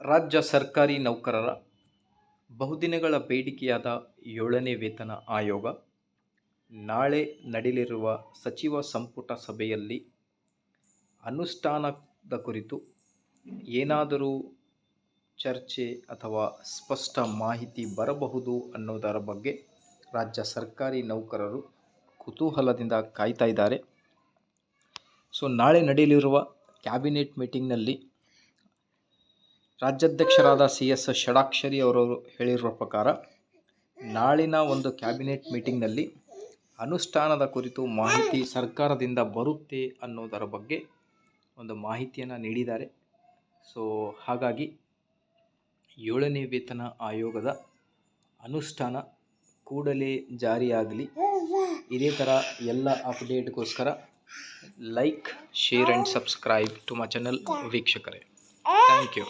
ರಾಜ್ಯ ಸರ್ಕಾರಿ ನೌಕರರ ಬಹುದಿನಗಳ ಬೇಡಿಕೆಯಾದ ಏಳನೇ ವೇತನ ಆಯೋಗ ನಾಳೆ ನಡೆಯಲಿರುವ ಸಚಿವ ಸಂಪುಟ ಸಭೆಯಲ್ಲಿ ಅನುಷ್ಠಾನದ ಕುರಿತು ಏನಾದರೂ ಚರ್ಚೆ ಅಥವಾ ಸ್ಪಷ್ಟ ಮಾಹಿತಿ ಬರಬಹುದು ಅನ್ನೋದರ ಬಗ್ಗೆ ರಾಜ್ಯ ಸರ್ಕಾರಿ ನೌಕರರು ಕುತೂಹಲದಿಂದ ಕಾಯ್ತಾ ಇದ್ದಾರೆ. ಸೊ, ನಾಳೆ ನಡೆಯಲಿರುವ ಕ್ಯಾಬಿನೆಟ್ ಮೀಟಿಂಗ್ನಲ್ಲಿ ರಾಜ್ಯಾಧ್ಯಕ್ಷರಾದ ಸಿ ಎಸ್ ಷಡಾಕ್ಷರಿ ಅವರು ಹೇಳಿರುವ ಪ್ರಕಾರ, ನಾಳಿನ ಒಂದು ಕ್ಯಾಬಿನೆಟ್ ಮೀಟಿಂಗ್ನಲ್ಲಿ ಅನುಷ್ಠಾನದ ಕುರಿತು ಮಾಹಿತಿ ಸರ್ಕಾರದಿಂದ ಬರುತ್ತೆ ಅನ್ನೋದರ ಬಗ್ಗೆ ಒಂದು ಮಾಹಿತಿಯನ್ನು ನೀಡಿದ್ದಾರೆ. ಸೊ, ಹಾಗಾಗಿ ಏಳನೇ ವೇತನ ಆಯೋಗದ ಅನುಷ್ಠಾನ ಕೂಡಲೇ ಜಾರಿಯಾಗಲಿ. ಇದೇ ಥರ ಎಲ್ಲ ಅಪ್ಡೇಟ್ಗೋಸ್ಕರ like, share and subscribe to my channel ವೀಕ್ಷಕರೇ. Thank you.